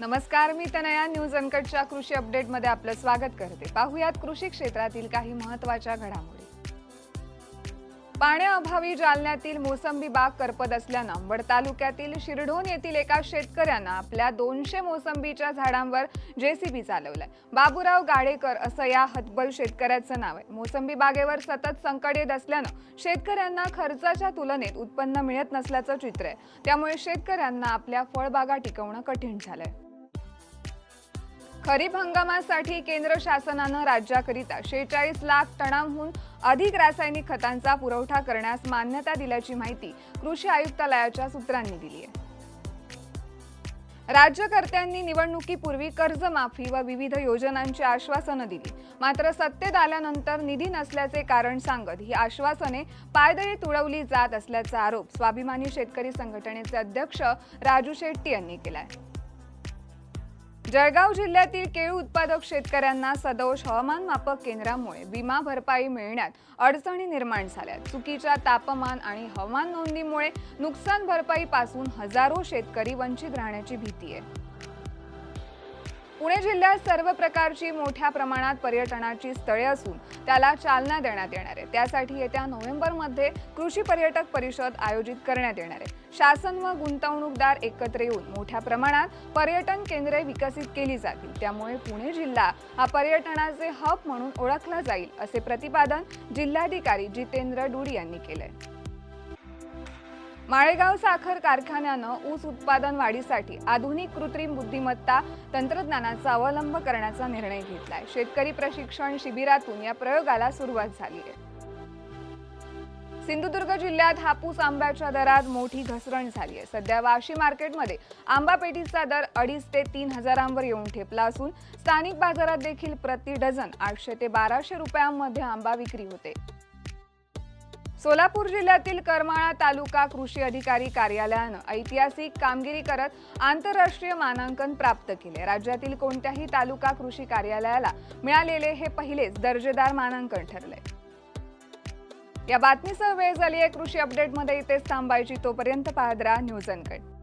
नमस्कार मी तनया. न्यूज अनकटच्या कृषी अपडेटमध्ये आपलं स्वागत करते. पाहुयात कृषी क्षेत्रातील काही महत्त्वाच्या घडामोडी. पाण्याअभावी जालन्यातील मोसंबी बाग करपत असल्यानं अंबड तालुक्यातील शिरढोण येथील एका शेतकऱ्यानं आपल्या दोनशे मोसंबीच्या झाडांवर जेसीबी चालवलाय. बाबूराव गाडेकर असं या हतबल शेतकऱ्याचं नाव आहे. मोसंबी बागेवर सतत संकट येत असल्यानं शेतकऱ्यांना खर्चाच्या तुलनेत उत्पन्न मिळत नसल्याचं चित्र आहे. त्यामुळे शेतकऱ्यांना आपल्या फळबागा टिकवणं कठीण झालंय. खरीप हंगामासाठी केंद्र शासनानं राज्याकरिता शेहेचाळीस लाख टनांहून अधिक रासायनिक खतांचा पुरवठा करण्यास मान्यता दिल्याची माहिती कृषी आयुक्तालयाच्या सूत्रांनी दिली आहे. राज्यकर्त्यांनी निवडणुकीपूर्वी कर्जमाफी व विविध योजनांची आश्वासनं दिली. मात्र सत्तेत आल्यानंतर निधी नसल्याचे कारण सांगत ही आश्वासने पायदळी तुडवली जात असल्याचा आरोप स्वाभिमानी शेतकरी संघटनेचे अध्यक्ष राजू शेट्टी यांनी केलाय. जळगाव जिल्ह्यातील केळी उत्पादक शेतकऱ्यांना सदोष हवामान मापक केंद्रामुळे विमा भरपाई मिळण्यात अडचणी निर्माण झाल्या चुकीच्या तापमान आणि हवामान नोंदीमुळे नुकसान भरपाईपासून हजारो शेतकरी वंचित राहण्याची भीती आहे. पुणे जिल्ह्यात सर्व प्रकारची मोठ्या प्रमाणात पर्यटनाची स्थळे असून त्याला चालना देण्यात येणार आहे. त्यासाठी येत्या नोव्हेंबरमध्ये कृषी पर्यटक परिषद आयोजित करण्यात येणार आहे. शासन व गुंतवणूकदार एकत्र येऊन मोठ्या प्रमाणात पर्यटन केंद्रे विकसित केली जातील. त्यामुळे पुणे जिल्हा हा पर्यटनाचे हब म्हणून ओळखला जाईल असे प्रतिपादन जिल्हाधिकारी जितेंद्र डुडी यांनी केलंय. माळेगाव साखर कारखान्यानं ऊस उत्पादन वाढीसाठी आधुनिक कृत्रिम बुद्धिमत्ता तंत्रज्ञानाचा अवलंब करण्याचा निर्णय घेतलाय. शेतकरी प्रशिक्षण शिबिरातून या प्रयोगाला सुरुवात झाली आहे. सिंधुदुर्ग जिल्ह्यात हापूस आंब्याच्या दरात मोठी घसरण झाली आहे. सध्या वाशी मार्केटमध्ये आंबा पेटीचा दर अडीच ते तीन हजारांवर येऊन ठेपला असून स्थानिक बाजारात देखील प्रति डझन आठशे ते बाराशे रुपयांमध्ये आंबा विक्री होते. सोलापूर जिल्ह्यातील करमाळा तालुका कृषी अधिकारी कार्यालयानं ऐतिहासिक कामगिरी करत आंतरराष्ट्रीय मानांकन प्राप्त केले. राज्यातील कोणत्याही तालुका कृषी कार्यालयाला मिळालेले हे पहिलेच दर्जेदार मानांकन ठरले. या बातमीसह वेळ झाली आहे कृषी अपडेटमध्ये इथेच थांबायची. तोपर्यंत पाहत न्यूज अनकट.